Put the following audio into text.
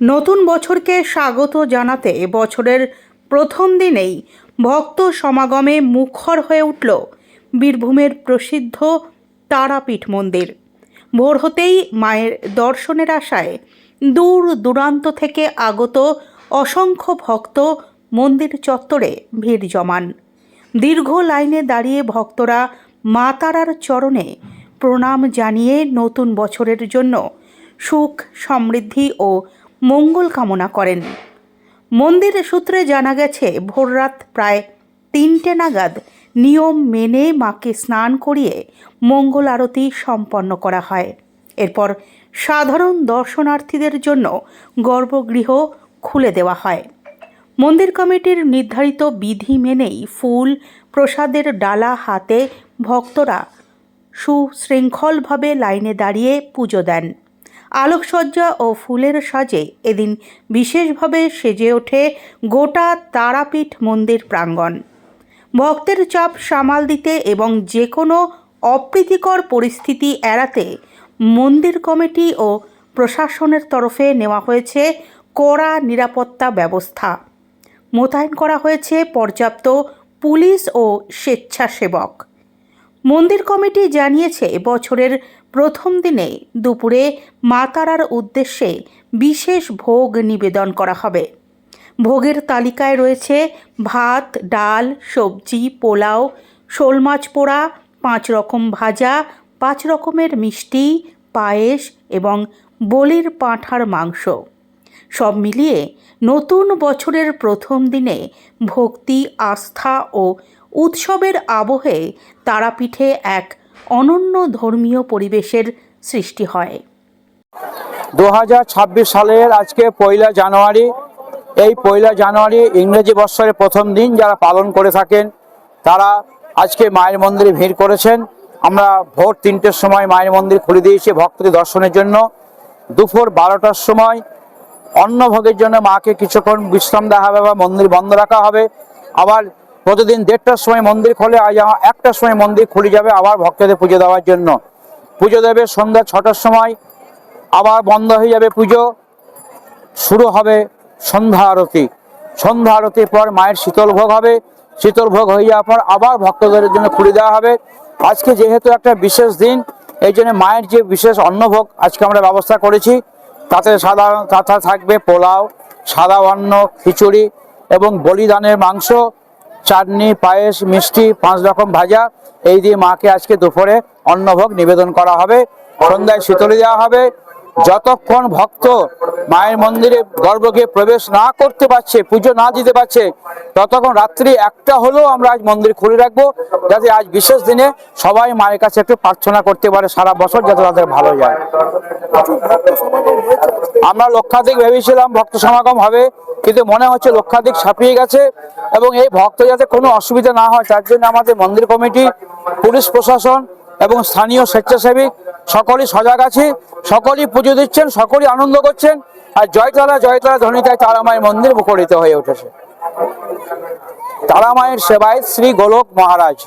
নতুন বছরকে স্বাগত জানাতে বছরের প্রথম দিনেই ভক্ত সমাগমে মুখর হয়ে উঠল বীরভূমের প্রসিদ্ধ তারাপীঠ মন্দির। ভোর হতেই মায়ের দর্শনের আশায় দূর দূরান্ত থেকে আগত অসংখ্য ভক্ত মন্দির চত্বরে ভিড় জমান। দীর্ঘ লাইনে দাঁড়িয়ে ভক্তরা মা তারার চরণে প্রণাম জানিয়ে নতুন বছরের জন্য সুখ, সমৃদ্ধি ও মঙ্গল কামনা করেন। মন্দির সূত্রে জানা গেছে, ভোররাত প্রায় তিনটে নাগাদ নিয়ম মেনে মাকে স্নান করিয়ে মঙ্গল আরতি সম্পন্ন করা হয়। এরপর সাধারণ দর্শনার্থীদের জন্য গর্ভগৃহ খুলে দেওয়া হয়। মন্দির কমিটির নির্ধারিত বিধি মেনেই ফুল, প্রসাদের ডালা হাতে ভক্তরা সুশৃঙ্খলভাবে লাইনে দাঁড়িয়ে পুজো দেন। আলোকসজ্জা ও ফুলের সাজে এদিন বিশেষভাবে সেজে ওঠে গোটা তারাপীঠ মন্দির প্রাঙ্গণ। ভক্তের চাপ সামাল দিতে এবং যে কোনো অপ্রীতিকর পরিস্থিতি এড়াতে মন্দির কমিটি ও প্রশাসনের তরফে নেওয়া হয়েছে কড়া নিরাপত্তা ব্যবস্থা। মোতায়েন করা হয়েছে পর্যাপ্ত পুলিশ ও স্বেচ্ছাসেবক। মন্দির কমিটি জানিয়েছে, বছরের প্রথম দিনে দুপুরে মা তারার উদ্দেশ্যে বিশেষ ভোগ নিবেদন করা হবে। ভোগের তালিকায় রয়েছে ভাত, ডাল, সবজি, পোলাও শোল মাছ পোড়া, পাঁচ রকম ভাজা, পাঁচ রকমের মিষ্টি, পায়েস এবং বলির পাঁঠার মাংস। সব মিলিয়ে নতুন বছরের প্রথম দিনে ভক্তি, আস্থা ও উৎসবের আবহে তারাপীঠে এক অনন্য ধর্মীয় পরিবেশের সৃষ্টি হয়। দু হাজার ছাব্বিশ সালের আজকে পয়লা জানুয়ারি, এই পয়লা জানুয়ারি ইংরেজি বৎসরের প্রথম দিন যারা পালন করে থাকেন, তারা আজকে মায়ের মন্দিরে ভিড় করেছেন। আমরা ভোর তিনটের সময় মায়ের মন্দির খুলে দিয়েছি ভক্তদের দর্শনের জন্য। দুপুর বারোটার সময় অন্নভোগের জন্য মাকে কিছুক্ষণ বিশ্রাম দেওয়া হবে বা মন্দির বন্ধ রাখা হবে। আবার প্রতিদিন দেড়টার সময় মন্দির খোলে আজ একটার সময় মন্দির খুলে যাবে, আবার ভক্তদের পুজো দেওয়ার জন্য। পুজো দেবে সন্ধ্যা ছটার সময়, আবার বন্ধ হয়ে যাবে পুজো। শুরু হবে সন্ধ্যা আরতি। সন্ধ্যা আরতির পর মায়ের শীতল ভোগ হবে। শীতল ভোগ হয়ে যাওয়ার পর আবার ভক্তদের জন্য খুলে দেওয়া হবে। আজকে যেহেতু একটা বিশেষ দিন, এই জন্য মায়ের যে বিশেষ অন্নভোগ আজকে আমরা ব্যবস্থা করেছি, তাতে সাধারণ তাতে থাকবে পোলাও, সাদা অন্ন, খিচুড়ি এবং বলিদানের মাংস চাটনি, পায়েস, মিষ্টি, পাঁচ রকম ভাজা। এই দিয়ে মাকে আজকে দুপুরে অন্নভোগ নিবেদন করা হবে। সন্ধ্যায় শীতলে দেওয়া হবে। যতক্ষণ ভক্ত মায়ের মন্দিরে গর্ভকে প্রবেশ না করতে পারছে, পুজো না দিতে পারছে, ততক্ষণ রাত্রি একটা হলেও আমরা আজ মন্দির খুলে রাখব, যাতে আজ বিশেষ দিনে সবাই মায়ের কাছে একটু প্রার্থনা করতে পারে সারা বছর যাতে তাদের ভালো যায়। আমরা লক্ষাধিক ভেবেছিলাম ভক্ত সমাগম হবে, কিন্তু মনে হচ্ছে লক্ষাধিক ছাপিয়ে গেছে এবং এই ভক্ত যাতে কোনো অসুবিধা না হয়, তার জন্য আমাদের মন্দির কমিটি, পুলিশ প্রশাসন এবং স্থানীয় স্বেচ্ছাসেবী সকলেই সজাগ আছে, সকলেই পুজো দিচ্ছেন, সকলেই আনন্দ করছেন। আর জয়তলা জয়তারা ধ্বনিতায় তারামায়ের মন্দির মুখরিত হয়ে উঠেছে। তারামায়ের সেবায় শ্রী গোলক মহারাজ।